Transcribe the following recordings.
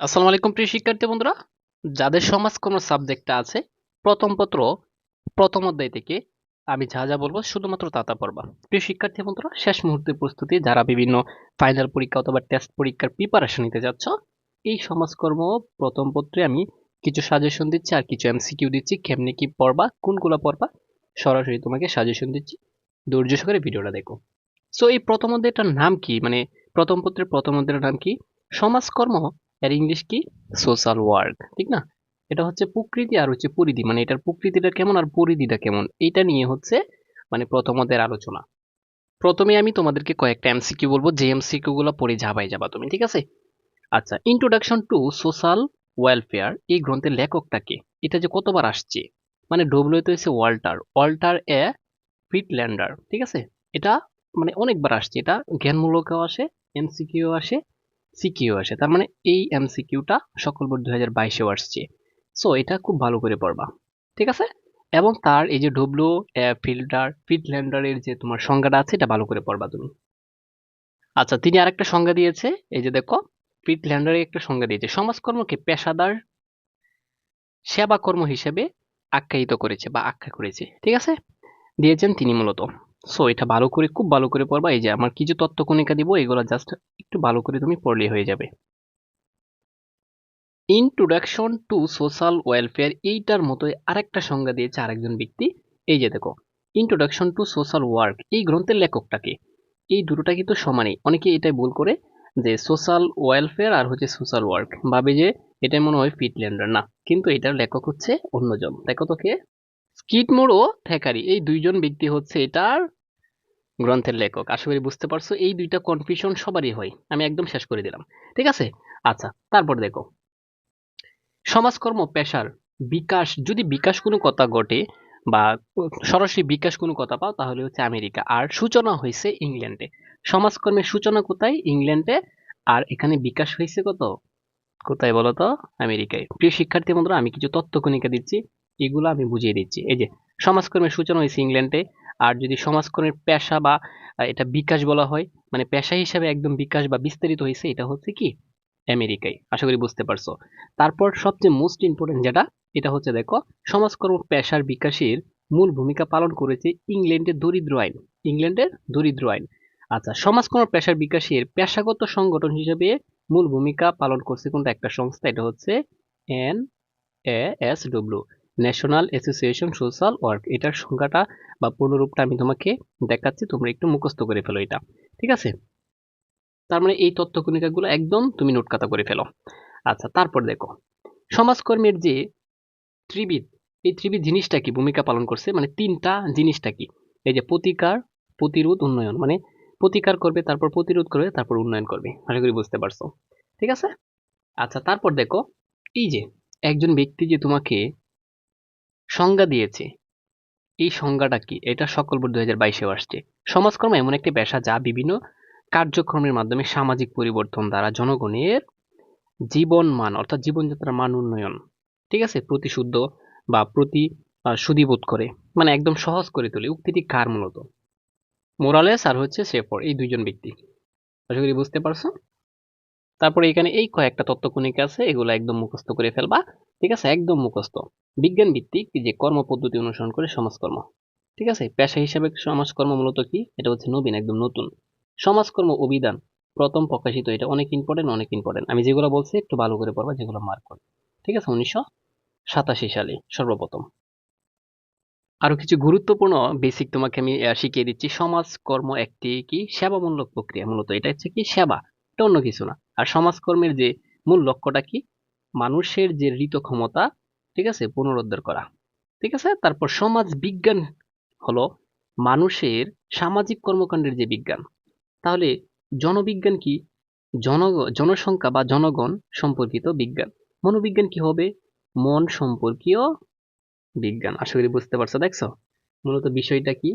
আসসালামু আলাইকুম প্রিয় শিক্ষার্থী বন্ধুরা। যাদের সমাজকর্ম সাবজেক্টটা আছে, প্রথম পত্র, প্রথম অধ্যায় থেকে আমি যা যা বলব শুধুমাত্র তা তা পড়বা। প্রিয় শিক্ষার্থী বন্ধুরা, শেষ মুহূর্তের প্রস্তুতি, যারা বিভিন্ন ফাইনাল পরীক্ষা অথবা টেস্ট পরীক্ষার প্রিপারেশন নিতে যাচ্ছ, এই সমাজকর্ম প্রথম পত্রে আমি কিছু সাজেশন দিচ্ছি আর কিছু এমসিকিউ দিচ্ছি। কেমনে কি পড়বা, কোনগুলো পড়বা, সরাসরি তোমাকে সাজেশন দিচ্ছি। ধৈর্য সহকারে ভিডিওটা দেখো। সো এই প্রথম অধ্যায়টার নাম কি? মানে প্রথম পত্রের প্রথম অধ্যায়ের নাম কি? সমাজকর্ম এর ইংলিশ কি? সোশ্যাল ওয়ার্ক ঠিক না? এটা হচ্ছে প্রকৃতি আর হচ্ছে পরিধি মানে এটার প্রকৃতিটা কেমন আর পরিধিটা কেমন? এটা নিয়ে হচ্ছে মানে প্রথমদের আলোচনা। প্রথমে আমি তোমাদেরকে কয়েকটা এমসিকিউ বলব, যে এমসিকিউ গুলো পড়ে যাবাই যাবা তুমি, ঠিক আছে? আচ্ছা ইন্ট্রোডাকশন টু সোশ্যাল ওয়েলফেয়ার এই গ্রন্থের লেখকটাকে এটা যে কতবার আসছে? মানে ডব্লিউ তো হচ্ছে ওয়াল্টার ওয়াল্টার এ ফিটল্যান্ডার ঠিক আছে? এটা মানে অনেকবার আসছে, এটা জ্ঞানমূলকও আসে এমসিকিউ আসে সিকিউ আসে। তার মানে এই এমসিকিউটা সকল বোর্ড দুই হাজার বাইশেও আসছে। সো, এটা খুব ভালো করে পড়বা। ঠিক আছে? এবং তার এই যে ডব্লিউ ফিল্টার ফিটল্যান্ডারের যে তোমার সংজ্ঞাটা আছে, এটা ভালো করে পড়বা তুমি। আচ্ছা তিনি আরেকটা সংজ্ঞা দিয়েছে। এই যে দেখো ফিটল্যান্ডারের একটা সংজ্ঞা দিয়েছে। সমাজকর্মকে পেশাদার সেবাকর্ম হিসেবে আখ্যায়িত করেছে বা আখ্যা করেছে। ঠিক আছে? দিয়েছেন তিনি মূলত। সো এটা ভালো করে, খুব ভালো করে পড়বা। এই যে আমার কিছু তথ্য কণিকা দিব, এগুলো জাস্ট একটু ভালো করে তুমি পড়লে হয়ে যাবে। ইন্ট্রোডাকশন টু সোশ্যাল ওয়েলফেয়ার এইটার মতোই আরেকটা সংজ্ঞা দিয়েছে আরেকজন ব্যক্তি। এই যে দেখো ইন্ট্রোডাকশন টু সোশ্যাল ওয়ার্ক এই গ্রন্থের লেখকটাকে এই দুটোটা কিন্তু সমানই। অনেকে এটাই ভুল করে যে সোশ্যাল ওয়েলফেয়ার আর হচ্ছে সোশ্যাল ওয়ার্ক ভাবে যে এটাই মনে হয় ফিটল্যান্ডার। না, কিন্তু এটার লেখক হচ্ছে অন্যজন। দেখো তো কে? স্কিটমোর ও থ্যাকারি। এই দুইজন ব্যক্তি হচ্ছে এটার গ্রন্থের লেখক। আশা করি বুঝতে পারছ, এই দুইটা কনফিউশন সবারই হয়। আমি একদম শেষ করে দিলাম। ঠিক আছে? আচ্ছা তারপর দেখো। সমাজকর্ম, পেশার বিকাশ। যদি বিকাশ কোনো কথা ঘটে বা সরাসরি বিকাশ কোনো কথা পাও, তাহলে হচ্ছে আমেরিকা। আর সূচনা হয়েছে ইংল্যান্ডে। সমাজকর্মের সূচনা কোথায়? ইংল্যান্ডে। আর এখানে বিকাশ হয়েছে কত? কোথায় বলো তো আমেরিকায়। প্রিয় শিক্ষার্থী বন্ধুরা, আমি কিছু তথ্য কণিকা দিচ্ছি। এগুলো আমি বুঝিয়ে দিচ্ছি। এই যে সমাজকর্মের সূচনা হয়েছে ইংল্যান্ডে, আর যদি সমাজকর্মের পেশা বা এটা বিকাশ বলা হয় মানে পেশা হিসাবে একদম বিকাশ বা বিস্তারিত হয়েছে, এটা হচ্ছে কি? আমেরিকায়। আশা করি বুঝতে পারছ। তারপর সবচেয়ে মোস্ট ইম্পর্টেন্ট যেটা, এটা হচ্ছে দেখো, সমাজকর্ম পেশার বিকাশের মূল ভূমিকা পালন করেছে ইংল্যান্ডের দরিদ্র আইন। ইংল্যান্ডের দরিদ্র আইন। আচ্ছা সমাজকর্ম পেশার বিকাশের পেশাগত সংগঠন হিসেবে মূল ভূমিকা পালন করছে কোনটা? একটা সংস্থা, এটা হচ্ছে N A S W. National association social work এটার সংখ্যাটা বা পূর্ণরূপটা আমি তোমাকে দেখাচ্ছি, তোমরা একটু মুখস্থ করে ফেলো এটা, ঠিক আছে? তার মানে এই তথ্য কণিকাগুলো একদম তুমি নোটকাতা করে ফেলো। আচ্ছা তারপর দেখো, সমাজকর্মের যে ত্রিবিদ এই ত্রিবিদ জিনিসটা কি, ভূমিকা পালন করছে? মানে তিনটা জিনিসটা কি? এই যে প্রতিকার, প্রতিরোধ, উন্নয়ন মানে প্রতিকার করবে, তারপর প্রতিরোধ করবে, তারপর উন্নয়ন করবে, আশা করি বুঝতে পারছ, ঠিক আছে? আচ্ছা তারপর দেখো, এই যে একজন ব্যক্তি যে তোমাকে সংজ্ঞা দিয়েছে। এই সংজ্ঞাটা কি? এটা সকল বোর্ড দুই হাজার বাইশেও আসছে। সমাজকর্ম এমন একটি পেশা যা বিভিন্ন কার্যক্রমের মাধ্যমে সামাজিক পরিবর্তন দ্বারা জনগণের জীবন মান অর্থাৎ জীবনযাত্রার মান উন্নয়ন, ঠিক আছে? প্রতিশুদ্ধ বা প্রতি সুদীবোধ করে মানে একদম সহজ করে তোলে। উক্তিটি কার মূলত? মোরালেস আর হচ্ছে সেফর এই দুইজন ব্যক্তি। আশা করি বুঝতে পারছ? তারপরে এখানে এই কয়েকটা তত্ত্ব কণিকা আছে, এগুলো একদম মুখস্থ করে ফেলবা। ঠিক আছে? একদম মুখস্থ। বিজ্ঞান ভিত্তিক যে কর্ম পদ্ধতি অনুসরণ করে সমাজকর্ম। ঠিক আছে? পেশা হিসাবে সমাজকর্ম মূলত কি? এটা হচ্ছে নবীন, একদম নতুন। সমাজকর্ম অভিধান, প্রথম প্রকাশিত, এটা অনেক ইম্পর্টেন্ট অনেক ইম্পর্টেন্ট আমি যেগুলো বলছি, একটু ভালো করে পড়বা, যেগুলো মার্ক করবে ঠিক আছে? উনিশশো সাতাশি সালে, সর্বপ্রথম। আরও কিছু গুরুত্বপূর্ণ বেসিক তোমাকে আমি শিখিয়ে দিচ্ছি। সমাজকর্ম একটি কি? সেবামূলক প্রক্রিয়া। মূলত এটা হচ্ছে কি? সেবা। এটা অন্য কিছু না। আর সমাজকর্মের যে মূল লক্ষ্যটা কি? মানুষের যে ঋত ক্ষমতা, ঠিক আছে? পুনরুদ্ধার করা, ঠিক আছে? তারপর সমাজ বিজ্ঞান হলো মানুষের সামাজিক কর্মকাণ্ডের যে বিজ্ঞান। তাহলে জনবিজ্ঞান কি? জন, জনসংখ্যা বা জনগণ সম্পর্কিত বিজ্ঞান। মনোবিজ্ঞান কি হবে? মন সম্পর্কীয় বিজ্ঞান। আশা করি বুঝতে পারছ, দেখছ? মূলত বিষয়টা কি?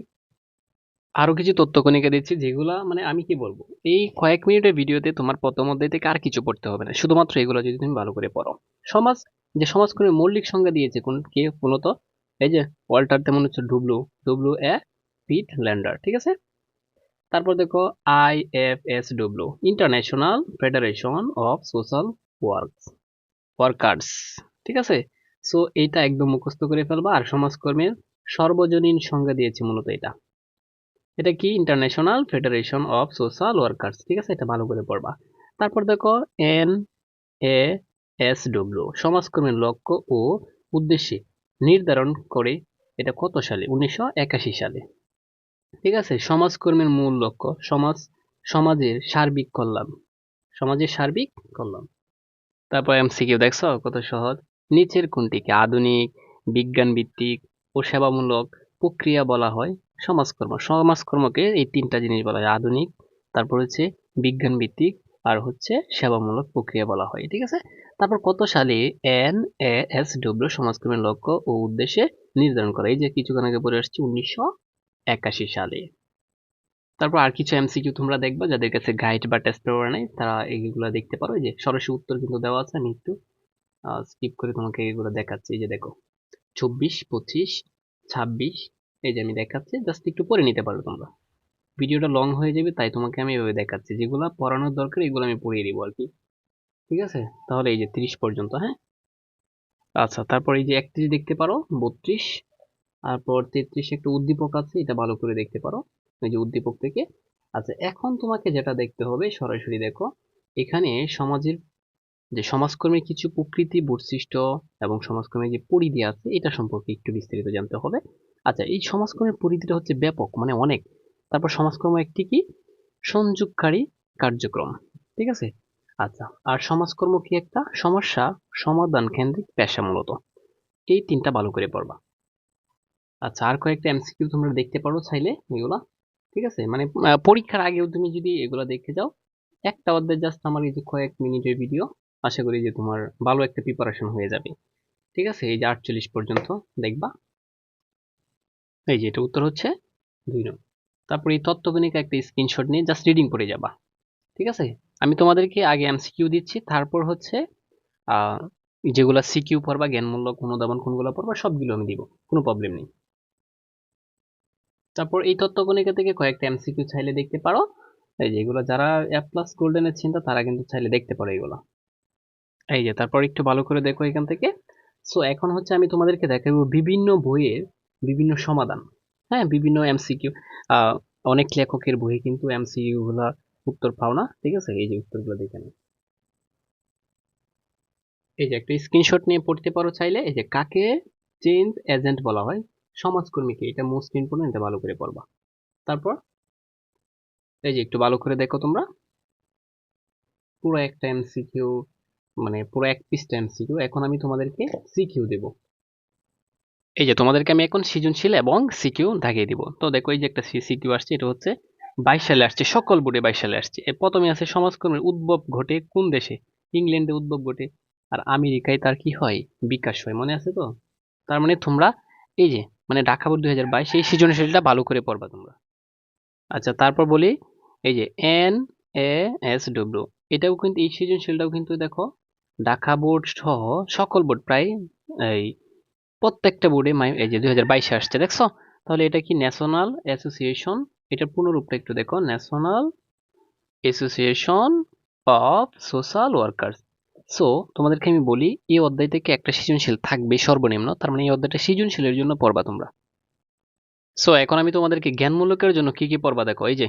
আরও কিছু তথ্য কণিকা দিচ্ছি, যেগুলা মানে আমি কি বলব? এই কয়েক মিনিটের ভিডিওতে তোমার প্রথম অধ্যায় থেকে আর কিছু পড়তে হবে না। শুধুমাত্র এগুলো যদি তুমি ভালো করে পড়ো। সমাজ, যে সমাজকর্মের মৌলিক সংজ্ঞা দিয়েছে, কোন কে মূলত? এই যে ওয়াল্টার তেমন হচ্ছে ডুবলু ডুবলু এ পিট ল্যান্ডার ঠিক আছে? তারপর দেখো I F S W international federation of social works workers ঠিক আছে? সো এইটা একদম মুখস্থ করে ফেলবা। আর সমাজকর্মীর সর্বজনীন সংজ্ঞা দিয়েছে মূলত এটা। এটা কি? International federation of social workers ঠিক আছে? এটা ভালো করে পড়বা। তারপর দেখো এন এ এস ডব্লিউ সমাজকর্মীর লক্ষ্য ও উদ্দেশ্যে নির্ধারণ করে এটা কত সালে? উনিশশো একাশি সালে। ঠিক আছে? সমাজকর্মীর মূল লক্ষ্য, সমাজ, সমাজের সার্বিক কল্যাণ। সমাজের সার্বিক কল্যাণ। তারপর এমসিকিউ দেখছ? কত সহজ। নিচের কোনটিকে? আধুনিক বিজ্ঞান ভিত্তিক ও সেবামূলক প্রক্রিয়া বলা হয়। সমাজকর্ম। সমাজকর্মকে এই তিনটা জিনিস বলা হয়। আধুনিক, তারপর হচ্ছে বিজ্ঞান ভিত্তিক আর হচ্ছে সেবামূলক প্রক্রিয়া বলা হয়, ঠিক আছে? তারপর কত সালে এন এস ডব্লিউ সমাজকর্মের লক্ষ্য ও উদ্দেশ্যে নির্ধারণ করা এই যে কিছুক্ষণ আগে পড়ে আসছি, উনিশশো একাশি সালে। তারপর আর কিছু এমসিকিউ তোমরা দেখবা, যাদের কাছে গাইড বা টেস্ট পেপার নেই, তারা এইগুলো দেখতে পারো। যে সরাসরি উত্তর কিন্তু দেওয়া আছে, আমি একটু স্কিপ করে তোমাকে এগুলো দেখাচ্ছি। এই যে দেখো, চব্বিশ, পঁচিশ, ছাব্বিশ এই যে আমি দেখাচ্ছি জাস্ট একটু পড়ে নিতে পারো তোমরা। ভিডিওটা লং হয়ে যাবে, তাই তোমাকে আমি এভাবে দেখাচ্ছি। যেগুলো পড়ানোর দরকার, এগুলো আমি পড়িয়ে দিব আর কি। ঠিক আছে? তাহলে এই যে তিরিশ পর্যন্ত হ্যাঁ? আচ্ছা তারপর এই যে একত্রিশ দেখতে পারো, বত্রিশ। তারপর তেত্রিশ একটা উদ্দীপক আছে, এটা ভালো করে দেখতে পারো এই যে উদ্দীপক থেকে। আচ্ছা এখন তোমাকে যেটা দেখতে হবে, সরাসরি দেখো, এখানে সমাজের যে সমাজকর্মীর কিছু প্রকৃতি বৈশিষ্ট্য এবং সমাজকর্মীর যে পরিধি আছে, এটা সম্পর্কে একটু বিস্তারিত জানতে হবে। আচ্ছা এই সমাজকর্মের পরিধিটা হচ্ছে ব্যাপক মানে অনেক। তারপর সমাজকর্ম একটি কি? সংযোগকারী কার্যক্রম, ঠিক আছে? আচ্ছা আর সমাজকর্ম কি একটা? সমস্যা সমাধান কেন্দ্রিক পেশা মূলত। এই তিনটা ভালো করে পড়বা। আচ্ছা আর কয়েকটা এমসিকিউ তোমরা দেখতে পারো চাইলে, এগুলা, ঠিক আছে? মানে পরীক্ষার আগেও তুমি যদি এগুলা দেখে যাও, একটা অধ্যায় জাস্ট আমার এই যে কয়েক মিনিটের ভিডিও আশা করি যে তোমার ভালো একটা প্রিপারেশন হয়ে যাবে। ঠিক আছে? এই যে আটচল্লিশ পর্যন্ত দেখবা। এই যে, এটা উত্তর হচ্ছে দুই নম্বর তারপর এই তত্ত্বগণিকা একটা স্ক্রিনশট নিয়ে জাস্ট রিডিং করে যাবা। ঠিক আছে? আমি তোমাদেরকে আগে এমসিকিউ দিচ্ছি, তারপর হচ্ছে যেগুলা সিকিউ পড়বা, জ্ঞানমূলক অনুধাবন কোনগুলো পড়বা, সবগুলো আমি দিব, কোনো প্রবলেম নেই। তারপর এই তত্ত্বগণিকা থেকে কয়েকটা এমসিকিউ চাইলে দেখতে পারো। এই যেগুলো যারা এ প্লাস গোল্ডেনের চিন্তা, তারা কিন্তু চাইলে দেখতে পারো এগুলো। এই যে, তারপর একটু ভালো করে দেখো এখান থেকে। সো এখন হচ্ছে আমি তোমাদেরকে দেখাবো বিভিন্ন বইয়ের বিভিন্ন সমাধান। হ্যাঁ বিভিন্ন এমসিকিউ অনেক লেখকের বইয়ে কিন্তু এমসিকিউ গুলা উত্তর পাও না, ঠিক আছে? এই যে উত্তরগুলো দেখে নাও। এই যে একটা স্ক্রিনশট নিয়ে পড়তে পারো চাইলে, এই যে কাকে চেঞ্জ এজেন্ট বলা হয়? সমাজকর্মীকে, এটা মোস্ট ইম্পর্টেন্ট এটা ভালো করে পড়বা। তারপর, এই যে একটু ভালো করে দেখো তোমরা। পুরো একটা এমসিকিউ মানে পুরো এক পিসটা এমসিকিউ এখন আমি তোমাদেরকে সিকিউ দেব। এই যে তোমাদেরকে আমি এখন সৃজনশীল এবং সিকিউ দাগিয়ে দিব। তো দেখো এই যে একটা সিকিউ আসছে, এটা হচ্ছে বাইশ সালে আসছে, সকল বোর্ডে বাইশ সালে আসছে প্রথমে আছে সমাজকর্মের উদ্ভব ঘটে কোন দেশে? ইংল্যান্ডে উদ্ভব ঘটে। আর আমেরিকায় তার কি হয়? বিকাশ হয়, মনে আছে তো? তার মানে তোমরা এই যে মানে ঢাকা বোর্ড দুই হাজার বাইশ, এই সৃজনশীলটা ভালো করে পড়বা তোমরা। আচ্ছা তারপর বলি, এই যে এন এ এস ডব্লিউ, এটাও কিন্তু, এই সৃজনশীলটাও কিন্তু দেখো, ঢাকা বোর্ড সহ সকল বোর্ড প্রায় এই প্রত্যেকটা বোর্ডে মাই এই যে দুই বাইশে আসছে, দেখছ? তাহলে এটা কি ন্যাশনাল অ্যাসোসিয়েশন এটার পুনরূপটা একটু দেখো national association of social workers so তোমাদেরকে আমি বলি, এই অধ্যায় থেকে একটা সৃজনশীল থাকবে, সর্বনিম্ন। তার মানে এই অধ্যায়টা সৃজনশীলের জন্য পড়বা তোমরা। সো এখন আমি তোমাদেরকে জ্ঞানমূলকের জন্য কি কি পড়বা দেখো, এই যে।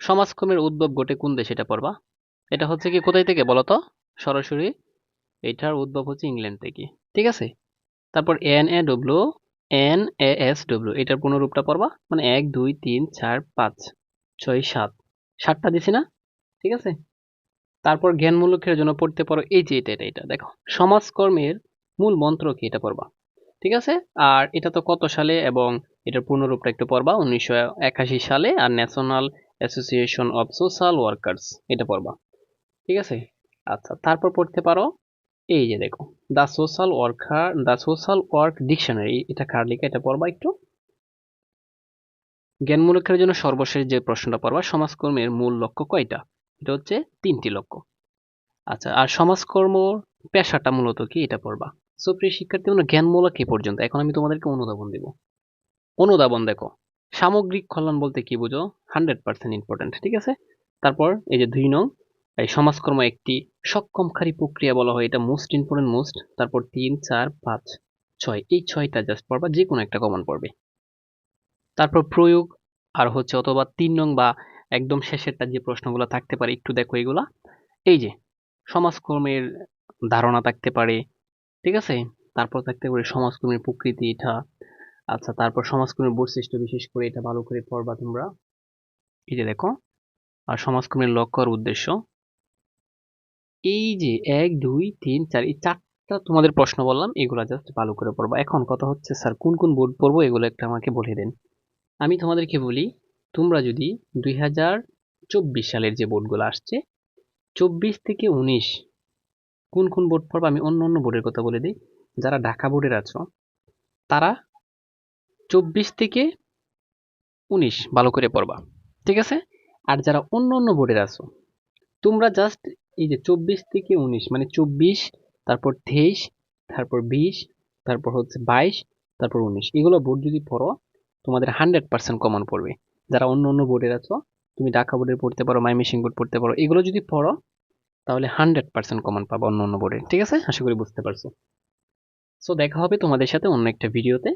সমাজকর্মের উদ্ভব ঘটে কোন দেশে এটা পড়বা? এটা হচ্ছে কি কোথায় থেকে বলো তো? সরাসরি, এটার উদ্ভব হচ্ছে ইংল্যান্ড থেকে, ঠিক আছে? তারপর N A W N A S W এটার পুনরূপটা পড়বা? মানে এক, দুই, তিন, চার, পাঁচ, ছয়, সাত। সাতটা দিছি না? ঠিক আছে? তারপর জ্ঞানমূলকের জন্য পড়তে পারো এই যে এটা এটা এটা, দেখো। সমাজকর্মের মূল মন্ত্র কি এটা পড়বা? ঠিক আছে? আর এটা তো কত সালে এবং এটার পূর্ণরূপটা একটু পড়বা? উনিশশো একাশি সালে আর national association of social workers এটা পড়বা। ঠিক আছে? আচ্ছা তারপর পড়তে পারো এই যে দেখো, the social worker, the social work dictionary, এটা কার লেখা, এটা পড়বা একটু? জ্ঞানমূলকের জন্য সর্বশেষ যে প্রশ্নটা পড়বা, সমাজকর্মের মূল লক্ষ্য কয়টা? এটা হচ্ছে তিনটি লক্ষ্য। আচ্ছা আর সমাজকর্ম পেশাটা মূলত কি, এটা পড়বা। সো প্রিয় শিক্ষার্থী মানে জ্ঞানমূলক কি পর্যন্ত। এখন আমি তোমাদেরকে অনুধাবন দেব। অনুধাবন দেখো, সামগ্রিক কল্যাণ বলতে কি বুঝো? হান্ড্রেড পার্সেন্ট ইম্পর্টেন্ট ঠিক আছে? তারপর এই যে দুই নং এই সমাজকর্ম একটি সক্ষমকারী প্রক্রিয়া বলা হয়। এটা মোস্ট ইম্পর্টেন্ট মোস্ট তারপর তিন, চার, পাঁচ, ছয়। এই ছয়টা জাস্ট পড়বা যে কোনো একটা কমন পড়বে। তারপর প্রয়োগ, আর হচ্ছে অথবা তিন নং বা একদম শেষেরটা যে প্রশ্নগুলো থাকতে পারে, একটু দেখো এগুলা। এই যে, সমাজকর্মের ধারণা থাকতে পারে, ঠিক আছে? তারপর থাকতে পারে সমাজকর্মের প্রকৃতি এটা। আচ্ছা তারপর সমাজকর্মের বৈশিষ্ট্য বিশেষ করে এটা ভালো করে পড়বা তোমরা। এই যে দেখো, আর সমাজকর্মের লক্ষ্য আর উদ্দেশ্য। এই যে এক, দুই, তিন, চার, এই চারটা তোমাদের প্রশ্ন বললাম, এগুলো জাস্ট ভালো করে পড়বা। এখন কথা হচ্ছে, স্যার, কোন কোন বোর্ড পড়ব? এগুলো একটা আমাকে বলে দেন। আমি তোমাদেরকে বলি, তোমরা যদি দুই হাজার চব্বিশ সালের যে বোর্ডগুলো আসছে, চব্বিশ থেকে উনিশ কোন কোন বোর্ড পড়বা? আমি অন্য অন্য বোর্ডের কথা বলে দিই। যারা ঢাকা বোর্ডের আছো, তারা চব্বিশ থেকে উনিশ ভালো করে পড়বা, ঠিক আছে? আর যারা অন্য অন্য বোর্ডের আছো, তোমরা জাস্ট এই যে চব্বিশ থেকে উনিশ মানে চব্বিশ, তারপর তেইশ, তারপর বিশ, তারপর হচ্ছে বাইশ, তারপর উনিশ। এগুলো বোর্ড যদি পড়ো, তোমাদের হান্ড্রেড পার্সেন্ট কমন পড়বে। যারা অন্য অন্য বোর্ডের আছো, তুমি ঢাকা বোর্ডের পড়তে পারো মাইমিসিং বোর্ড পড়তে পারো, এগুলো যদি পড়ো, তাহলে হান্ড্রেড পার্সেন্ট কমন পাবো অন্য অন্য বোর্ডে ঠিক আছে? আশা করি বুঝতে পারছ। সো দেখা হবে তোমাদের সাথে অন্য একটা ভিডিওতে